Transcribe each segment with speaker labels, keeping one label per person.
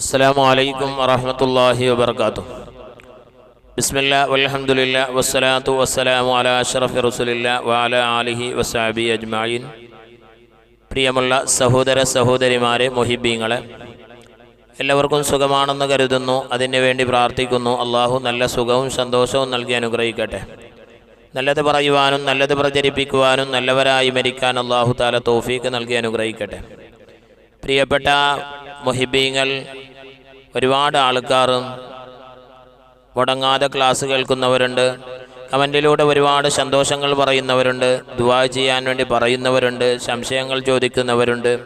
Speaker 1: السلام عليكم ورحمة الله وبركاته بسم الله والحمد لله والصلاة والسلام على أشرف رسول الله وعلى آله وصحبه أجمعين പ്രിയമുള്ള സഹോദര സഹോദരിമാരെ മൊഹിബീങ്ങളെ എല്ലാവർക്കും സുഖമാണെന്ന് കരുതുന്നു അതിനു വേണ്ടി പ്രാർത്ഥിക്കുന്നു അള്ളാഹു നല്ല സുഖവും സന്തോഷവും നൽകി അനുഗ്രഹിക്കട്ടെ നല്ലത് പറയുവാനും നല്ലത് പ്രചരിപ്പിക്കുവാനും നല്ലവരായി മരിക്കാൻ അള്ളാഹു താല തോഫീക്ക് നൽകി അനുഗ്രഹിക്കട്ടെ പ്രിയപ്പെട്ട മൊഹിബീങ്ങൾ ഒരുപാട് ആൾക്കാർ മുടങ്ങാതെ ക്ലാസ് കേൾക്കുന്നവരുണ്ട്. കമന്റിലൂടെ ഒരുപാട് സന്തോഷങ്ങൾ പറയുന്നവരുണ്ട്. ദുവാ ചെയ്യാൻ വേണ്ടി പറയുന്നവരുണ്ട്. സംശയങ്ങൾ ചോദിക്കുന്നവരുണ്ട്.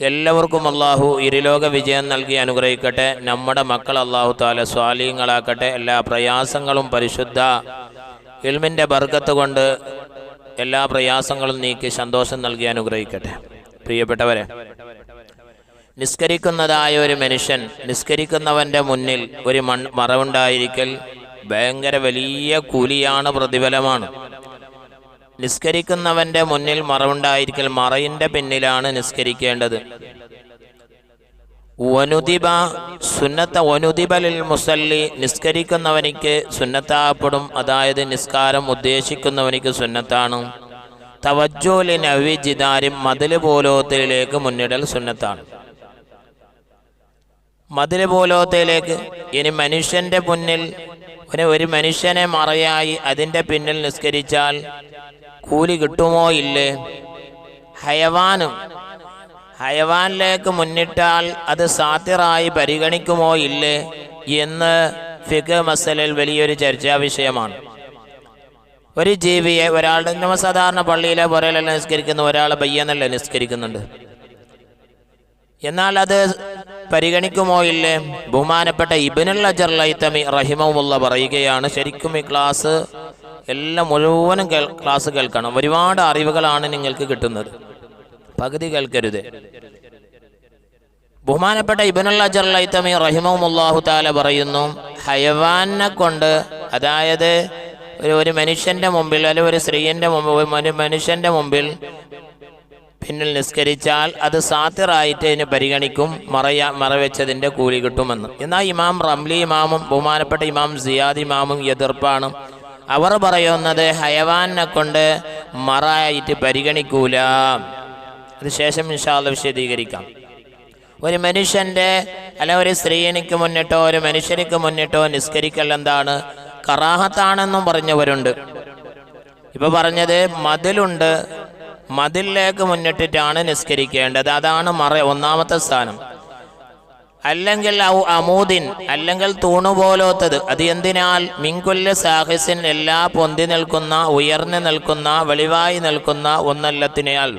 Speaker 1: എല്ലാവർക്കും അള്ളാഹു ഇരുലോക വിജയം നൽകി അനുഗ്രഹിക്കട്ടെ. നമ്മുടെ മക്കൾ അള്ളാഹു താല സ്വാലീങ്ങളാക്കട്ടെ എല്ലാ പ്രയാസങ്ങളും പരിശുദ്ധ ഇൽമിന്റെ ബർക്കത്ത് കൊണ്ട് എല്ലാ പ്രയാസങ്ങളും നീക്കി സന്തോഷം നൽകി അനുഗ്രഹിക്കട്ടെ. പ്രിയപ്പെട്ടവരെ നിസ്കരിക്കുന്നതായ ഒരു മനുഷ്യൻ നിസ്കരിക്കുന്നവന്റെ മുന്നിൽ ഒരു മൺ മറവുണ്ടായിരിക്കൽ ഭയങ്കര വലിയ കൂലിയാണ് പ്രതിഫലമാണ്. നിസ്കരിക്കുന്നവന്റെ മുന്നിൽ മറവുണ്ടായിരിക്കൽ മറയിന്റെ പിന്നിലാണ് നിസ്കരിക്കേണ്ടത്. വനുദിബ സുന്നത്ത വനുദിബലിൽ മുസല്ലി നിസ്കരിക്കുന്നവനിക്ക് സുന്നത്താപ്പെടും അതായത് നിസ്കാരം ഉദ്ദേശിക്കുന്നവനിക്ക് സുന്നത്താണ്. തവജോലി നവി ജിദാരും മതിൽ പോലോത്തിലേക്ക് മുന്നിടൽ സുന്നത്താണ്. മതിൽ പോലോത്തയിലേക്ക് ഇനി മനുഷ്യന്റെ മുന്നിൽ ഒരു ഒരു മനുഷ്യനെ മറയായി അതിന്റെ പിന്നിൽ നിസ്കരിച്ചാൽ കൂലി കിട്ടുമോ ഇല്ലേ? ഹയവാനും ഹയവാനിലേക്ക് മുന്നിട്ടാൽ അത് സാത്തിറായി പരിഗണിക്കുമോ ഇല്ലേ? എന്ന് ഫിഖ് മസലിൽ വലിയൊരു ചർച്ചാ വിഷയമാണ്. ഒരു ജീവിയെ ഒരാളുടെ നമ്മൾ സാധാരണ പള്ളിയിലെ പുറയിലല്ല നിസ്കരിക്കുന്നു ഒരാളെ ബയ്യെന്നല്ല നിസ്കരിക്കുന്നുണ്ട്? എന്നാൽ അത് പരിഗണിക്കുമോ ഇല്ലേ? ബഹുമാനപ്പെട്ട ഇബിനുൽ അജർ ലൈത്തമി റഹിമുള്ള പറയുകയാണ് ശരിക്കും ഈ ക്ലാസ് എല്ലാം മുഴുവനും ക്ലാസ് കേൾക്കണം. ഒരുപാട് അറിവുകളാണ് നിങ്ങൾക്ക് കിട്ടുന്നത്. പകുതി കേൾക്കരുത്. ബഹുമാനപ്പെട്ട ഇബിനുൽ അജർ ലൈത്തമി റഹിമുല്ലാഹു താല പറയുന്നു ഹയവാനെ കൊണ്ട് അതായത് ഒരു ഒരു മനുഷ്യന്റെ മുമ്പിൽ അല്ലെങ്കിൽ ഒരു സ്ത്രീന്റെ മുമ്പിൽ ഒരു മനുഷ്യന്റെ മുമ്പിൽ പിന്നിൽ നിസ്കരിച്ചാൽ അത് സാത്തിറായിട്ട് ഇതിന് പരിഗണിക്കും മറയ മറവെച്ചതിന്റെ കൂലി കിട്ടുമെന്ന്. എന്നാൽ ഇമാം റംലി ഇമാമും ബഹുമാനപ്പെട്ട ഇമാം സിയാദ് ഇമാമും എതിർപ്പാണ്. അവർ പറയുന്നത് ഹയവാനെ കൊണ്ട് മറയായിട്ട് പരിഗണിക്കൂല. അത് ശേഷം ഇൻഷാല്ല വിശദീകരിക്കാം. ഒരു മനുഷ്യന്റെ അല്ല ഒരു സ്ത്രീനിക്ക് മുന്നിട്ടോ ഒരു മനുഷ്യനിക്ക് മുന്നിട്ടോ നിസ്കരിക്കൽ എന്താണ്? കറാഹത്താണെന്നും പറഞ്ഞവരുണ്ട്. ഇപ്പൊ പറഞ്ഞത് മതിലുണ്ട് മതിലിലേക്ക് മുന്നിട്ടിട്ടാണ് നിസ്കരിക്കേണ്ടത്. അതാണ് മറ ഒന്നാമത്തെ സ്ഥാനം. അല്ലെങ്കിൽ ഔ അമൂദിൻ അല്ലെങ്കിൽ തൂണുപോലോത്തത് അത് എന്തിനാൽ? മിങ്കുല്ല സാഹിസിൻ എല്ലാ പൊന്തി നിൽക്കുന്ന ഉയർന്നു നിൽക്കുന്ന വെളിവായി നിൽക്കുന്ന ഒന്നല്ലത്തിനാൽ.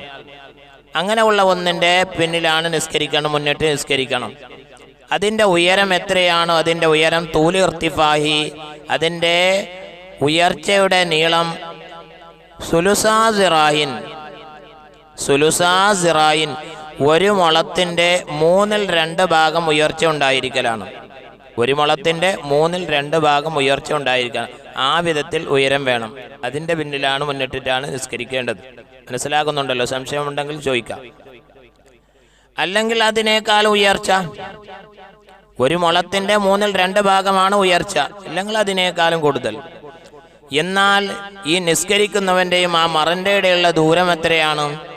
Speaker 1: അങ്ങനെയുള്ള ഒന്നിന്റെ പിന്നിലാണ് നിസ്കരിക്കണം മുന്നിട്ട് നിസ്കരിക്കണം. അതിന്റെ ഉയരം എത്രയാണോ അതിന്റെ ഉയരം തൂലി ഇർത്തിഫാഹി അതിന്റെ ഉയർച്ചയുടെ നീളം സുലുസാസിറാഹിൻ സുലുസാസിറായിൻ ഒരു മുളത്തിന്റെ മൂന്നിൽ രണ്ട് ഭാഗം ഉയർച്ച ഉണ്ടായിരിക്കലാണ്. ഒരു മുളത്തിന്റെ മൂന്നിൽ രണ്ട് ഭാഗം ഉയർച്ച ഉണ്ടായിരിക്കണം ആ വിധത്തിൽ ഉയരം വേണം. അതിന്റെ പിന്നിലാണ് മുന്നിട്ടിട്ടാണ് നിസ്കരിക്കേണ്ടത്. മനസ്സിലാകുന്നുണ്ടല്ലോ? സംശയമുണ്ടെങ്കിൽ ചോദിക്കാം. അല്ലെങ്കിൽ അതിനേക്കാൾ ഉയർച്ച? ഒരു മുളത്തിന്റെ മൂന്നിൽ രണ്ട് ഭാഗമാണ് ഉയർച്ച. അല്ലെങ്കിൽ അതിനേക്കാളും കൂടുതൽ? എന്നാൽ ഈ നിസ്കരിക്കുന്നവന്റെയും ആ മറന്റെ ഇടയുള്ള ദൂരം എത്രയാണ്?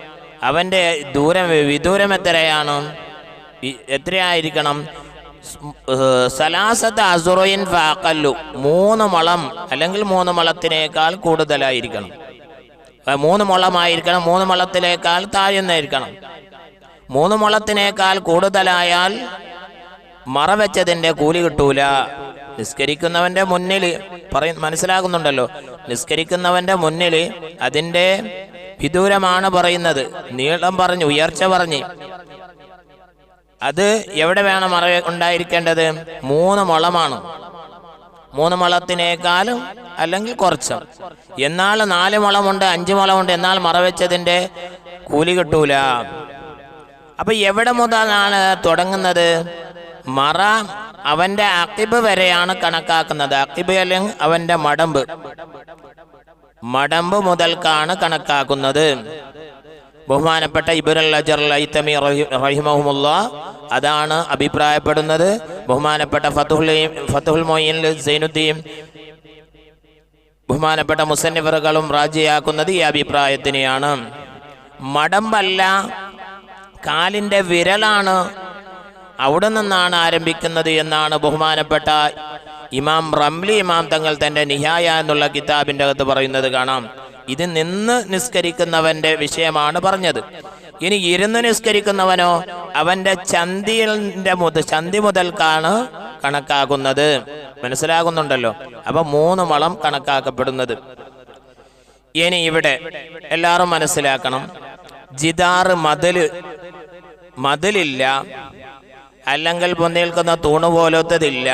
Speaker 1: അവന്റെ ദൂരം വിദൂരം എത്രയാണ്? എത്രയായിരിക്കണം? സലാസത്ത് അസുറയിൻ ഫാക്കല്ലു മൂന്ന് മുളം അല്ലെങ്കിൽ മൂന്ന് മുളത്തിനേക്കാൾ കൂടുതലായിരിക്കണം. മൂന്ന് മുളമായിരിക്കണം മൂന്ന് മുളത്തിനേക്കാൾ താഴ്ന്നായിരിക്കണം മൂന്ന് മുളത്തിനേക്കാൾ കൂടുതലായാൽ മറവെച്ചതിന്റെ കൂലി കിട്ടൂല. നിസ്കരിക്കുന്നവന്റെ മുന്നിൽ പറയ മനസ്സിലാകുന്നുണ്ടല്ലോ. നിസ്കരിക്കുന്നവന്റെ മുന്നിൽ അതിന്റെ വിദൂരമാണ് പറയുന്നത്. നീളം പറഞ്ഞു ഉയർച്ച പറഞ്ഞു. അത് എവിടെ വേണം അറിയ ഉണ്ടായിരിക്കേണ്ടത്? മൂന്ന് മുളമാണ്. മൂന്ന് മുളത്തിനേക്കാളും അല്ലെങ്കിൽ കുറച്ചും. എന്നാൽ നാല് മുളമുണ്ട് അഞ്ച് മുളമുണ്ട് എന്നാൽ മറവെച്ചതിന്റെ കൂലി കിട്ടൂല. അപ്പൊ എവിടെ മുതലാണ് തുടങ്ങുന്നത്? മറ അവന്റെ അക്കിബ് വരെയാണ് കണക്കാക്കുന്നത്. അക്കിബ് അല്ലെങ്കിൽ അവന്റെ മടമ്പ്. മടമ്പ് മുതൽക്കാണ് കണക്കാക്കുന്നത്. ബഹുമാനപ്പെട്ട ഇബുൽ റഹിമഹുമുല്ല അതാണ് അഭിപ്രായപ്പെടുന്നത്. ബഹുമാനപ്പെട്ട ഫത്തുഹുലയും ഫത്തുഹുൽ മൊയ്യൻ സൈനുദ്ദീൻ ബഹുമാനപ്പെട്ട മുസന്നിഫറുകളും റാജിയാക്കുന്നത് ഈ അഭിപ്രായത്തിനെയാണ്. മടമ്പല്ല കാലിന്റെ വിരലാണ് അവിടെ നിന്നാണ് ആരംഭിക്കുന്നത് എന്നാണ് ബഹുമാനപ്പെട്ട ഇമാം റംലി ഇമാം തങ്ങൾ തന്റെ നിഹായ എന്നുള്ള കിതാബിന്റെ അകത്ത് പറയുന്നത് കാണാം. ഇത് നിന്ന് നിസ്കരിക്കുന്നവന്റെ വിഷയമാണ് പറഞ്ഞത്. ഇനി ഇരുന്ന് നിസ്കരിക്കുന്നവനോ അവന്റെ ചന്തിന്റെ മുതൽ ചന്തി മുതൽക്കാണ് കണക്കാക്കുന്നത് മനസ്സിലാകുന്നുണ്ടല്ലോ? അപ്പൊ മൂന്ന് വളം കണക്കാക്കപ്പെടുന്നത്. ഇനി ഇവിടെ എല്ലാവരും മനസ്സിലാക്കണം. ജിദാറ് മതിൽ മതിലില്ല അല്ലെങ്കിൽ പൊന്നേൽക്കുന്ന തൂണ് പോലത്തതില്ല.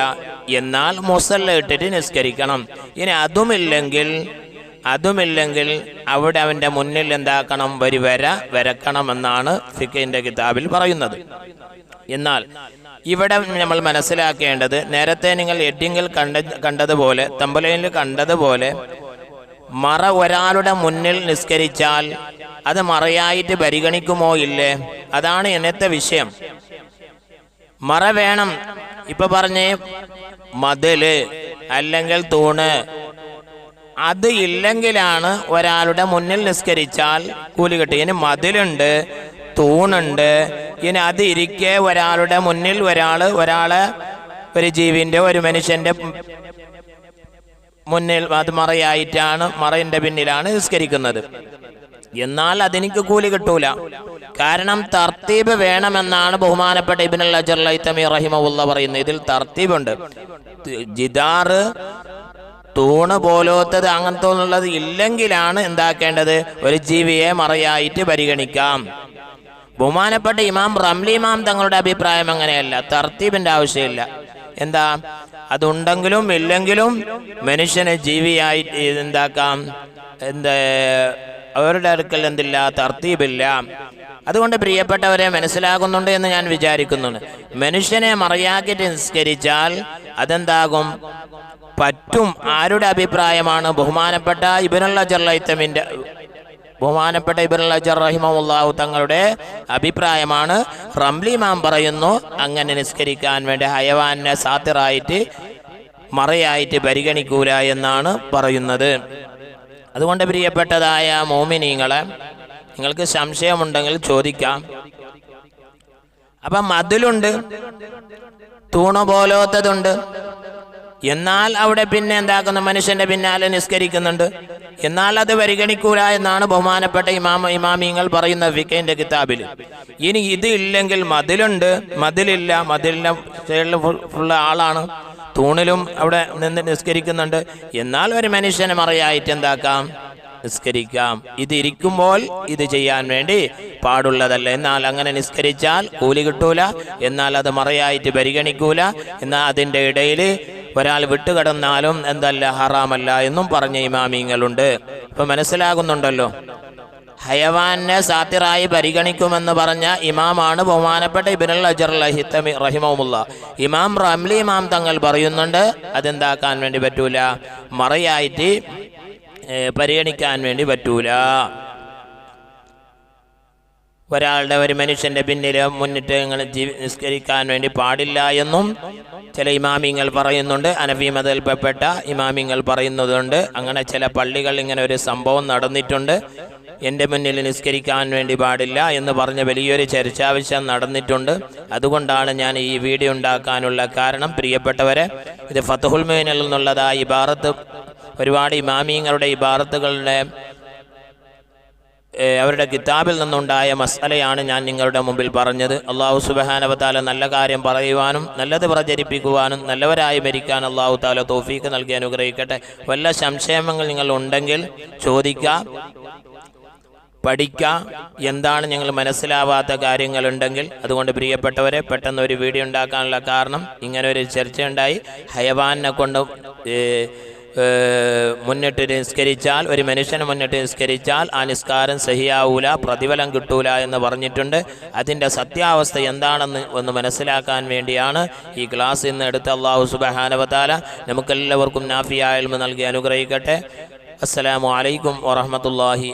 Speaker 1: എന്നാൽ മുസല്ല ഇട്ടിട്ട് നിസ്കരിക്കണം. ഇനി അതുമില്ലെങ്കിൽ അതുമില്ലെങ്കിൽ അവിടെ അവന്റെ മുന്നിൽ എന്താക്കണം? വരി വര വരക്കണമെന്നാണ് ഫിഖിന്റെ കിതാബിൽ പറയുന്നത്. എന്നാൽ ഇവിടെ നമ്മൾ മനസ്സിലാക്കേണ്ടത് നേരത്തെ നിങ്ങൾ എഡിങ്ങിൽ കണ്ട കണ്ടതുപോലെ തമ്പലയിൽ കണ്ടതുപോലെ മറ ഒരാളുടെ മുന്നിൽ നിസ്കരിച്ചാൽ അത് മറയായിട്ട് പരിഗണിക്കുമോ ഇല്ലേ? അതാണ് ഇന്നത്തെ വിഷയം. മറ വേണം. ഇപ്പൊ പറഞ്ഞേ മതിൽ അല്ലെങ്കിൽ തൂണ്. അത് ഇല്ലെങ്കിലാണ് ഒരാളുടെ മുന്നിൽ നിസ്കരിച്ചാൽ കൂലി കിട്ടുക. ഇനി മതിലുണ്ട് തൂണുണ്ട്. ഇനി അത് ഇരിക്കെ ഒരാളുടെ മുന്നിൽ ഒരാൾ ഒരാളെ ഒരു ജീവിന്റെ ഒരു മനുഷ്യന്റെ മുന്നിൽ അത് മറയായിട്ടാണ് മറയിന്റെ പിന്നിലാണ് നിസ്കരിക്കുന്നത്. എന്നാൽ അതെനിക്ക് കൂലി കിട്ടൂല. കാരണം തർത്തീബ് വേണമെന്നാണ് ബഹുമാനപ്പെട്ട ഇബിൻ അജർ റഹിമുള്ള പറയുന്നത്. ഇതിൽ തർത്തീബുണ്ട്. ജിദാറ് തൂണ് പോലോത്തത് അങ്ങനത്തെ ഉള്ളത് ഇല്ലെങ്കിലാണ് എന്താക്കേണ്ടത്? ഒരു ജീവിയെ മറയായിട്ട് പരിഗണിക്കാം. ബഹുമാനപ്പെട്ട ഇമാം റംലി ഇമാം തങ്ങളുടെ അഭിപ്രായം അങ്ങനെയല്ല. തർത്തീബിന്റെ ആവശ്യമില്ല. എന്താ? അതുണ്ടെങ്കിലും ഇല്ലെങ്കിലും മനുഷ്യനെ ജീവിയായി എന്താക്കാം? എന്താ അവരുടെ അടുക്കൽ എന്തില്ല? തർത്തീപില്ല അതുകൊണ്ട് പ്രിയപ്പെട്ടവരെ മനസ്സിലാകുന്നുണ്ട് എന്ന് ഞാൻ വിചാരിക്കുന്നുണ്ട്. മനുഷ്യനെ മറിയാക്കി നിസ്കരിച്ചാൽ അതെന്താകും? പറ്റും. ആരുടെ അഭിപ്രായമാണ്? ബഹുമാനപ്പെട്ട ഇബിനുള്ള ചെറുത്തമിന്റെ ബഹുമാനപ്പെട്ട ഇബിനുള്ള ജർ റഹിമുല്ലാഹു തങ്ങളുടെ അഭിപ്രായമാണ്. റംലി മാം പറയുന്നു അങ്ങനെ നിസ്കരിക്കാൻ വേണ്ടി ഹയവാനെ സാത്തിറായിട്ട് മറയായിട്ട് പരിഗണിക്കൂല എന്നാണ് പറയുന്നത്. അതുകൊണ്ട് പ്രിയപ്പെട്ടതായ മോമിനീങ്ങളെ നിങ്ങൾക്ക് സംശയമുണ്ടെങ്കിൽ ചോദിക്കാം. അപ്പം മതിലുണ്ട് തൂണു പോലോത്തതുണ്ട്. എന്നാൽ അവിടെ പിന്നെ എന്താക്കുന്നു? മനുഷ്യന്റെ പിന്നാലെ നിസ്കരിക്കുന്നുണ്ട്. എന്നാൽ അത് പരിഗണിക്കൂല എന്നാണ് ബഹുമാനപ്പെട്ട ഇമാമ ഇമാമിങ്ങൾ പറയുന്ന ഫിക്കൈന്റെ കിതാബിൽ. ഇനി ഇത് ഇല്ലെങ്കിൽ മതിലുണ്ട്. മതിലില്ല. മതിലിന്റെ സൈഡിൽ ഫുള്ള ആളാണ്. തൂണിലും അവിടെ നിന്ന് നിസ്കരിക്കുന്നുണ്ട്. എന്നാൽ ഒരു മനുഷ്യനെ മറയായിട്ട് എന്താക്കാം? നിസ്കരിക്കാം. ഇത് ഇരിക്കുമ്പോൾ ഇത് ചെയ്യാൻ വേണ്ടി പാടുള്ളതല്ല? എന്നാൽ അങ്ങനെ നിസ്കരിച്ചാൽ കൂലി കിട്ടൂല. എന്നാൽ അത് മറയായിട്ട് പരിഗണിക്കൂല. എന്നാൽ അതിന്റെ ഇടയിൽ ഒരാൾ വിട്ടുകിടന്നാലും എന്തല്ല ഹറാമല്ല എന്നും പറഞ്ഞ ഇമാമിങ്ങളുണ്ട്. ഇപ്പം മനസ്സിലാകുന്നുണ്ടല്ലോ. ഹയവാനെ സാത്തിറായി പരിഗണിക്കുമെന്ന് പറഞ്ഞ ഇമാമാണ് ബഹുമാനപ്പെട്ട ഇബിനുൽ അജർ ലഹിത്തമി റഹിമുള്ള ഇമാം റംലി ഇമാം തങ്ങൾ പറയുന്നുണ്ട് അതെന്താക്കാൻ വേണ്ടി പറ്റൂല? മറയായിട്ട് പരിഗണിക്കാൻ വേണ്ടി പറ്റൂല. ഒരാളുടെ ഒരു മനുഷ്യന്റെ പിന്നിലോ മുന്നിട്ട് നിങ്ങൾ നിസ്കരിക്കാൻ വേണ്ടി പാടില്ല എന്നും ചില ഇമാമിങ്ങൾ പറയുന്നുണ്ട്. അനഫി മതൽപ്പെട്ട ഇമാമിങ്ങൾ പറയുന്നതുണ്ട്. അങ്ങനെ ചില പള്ളികൾ ഇങ്ങനെ ഒരു സംഭവം നടന്നിട്ടുണ്ട്. എന്റെ മുന്നിൽ നിസ്കരിക്കാൻ വേണ്ടി പാടില്ല എന്ന് പറഞ്ഞ വലിയൊരു ചർച്ചാവശ്യം നടന്നിട്ടുണ്ട്. അതുകൊണ്ടാണ് ഞാൻ ഈ വീഡിയോ ഉണ്ടാക്കാനുള്ള കാരണം. പ്രിയപ്പെട്ടവരെ ഇത് ഫത്തുഹുൽ മീനിൽ നിന്നുള്ളതായ ഇബാറത്ത്. ഒരുപാട് ഇബാറത്തുകളുടെ ഏഹ് അവരുടെ കിതാബിൽ നിന്നുണ്ടായ മസലയാണ് ഞാൻ നിങ്ങളുടെ മുമ്പിൽ പറഞ്ഞത്. അള്ളാഹു സുബഹാനവത്താല നല്ല കാര്യം പറയുവാനും നല്ലത് പ്രചരിപ്പിക്കുവാനും നല്ലവരായി മരിക്കാൻ അള്ളാഹു താല തോഫീക്ക് നൽകി അനുഗ്രഹിക്കട്ടെ. വല്ല സംശയങ്ങൾ നിങ്ങൾ ഉണ്ടെങ്കിൽ ചോദിക്കാം പഠിക്കാം. എന്താണ് ഞങ്ങൾ മനസ്സിലാവാത്ത കാര്യങ്ങളുണ്ടെങ്കിൽ അതുകൊണ്ട് പ്രിയപ്പെട്ടവരെ പെട്ടെന്ന് ഒരു വീഡിയോ ഉണ്ടാക്കാനുള്ള കാരണം ഇങ്ങനെ ഒരു ചർച്ചയുണ്ടായി. ഹയവാനെ കൊണ്ട് മുന്നിട്ട് നിസ്കരിച്ചാൽ ഒരു മനുഷ്യനെ മുന്നിട്ട് നിസ്കരിച്ചാൽ ആ നിസ്കാരം സഹിയാവൂല പ്രതിഫലം കിട്ടൂല എന്ന് പറഞ്ഞിട്ടുണ്ട്. അതിന്റെ സത്യാവസ്ഥ എന്താണെന്ന് ഒന്ന് മനസ്സിലാക്കാൻ വേണ്ടിയാണ് ഈ ക്ലാസ് ഇന്ന് എടുത്ത അള്ളാഹു സുബഹാനവതാല നമുക്കെല്ലാവർക്കും നാഫിയായ നൽകി അനുഗ്രഹിക്കട്ടെ. അസ്സലാമു അലൈക്കും വറഹമത്തല്ലാഹി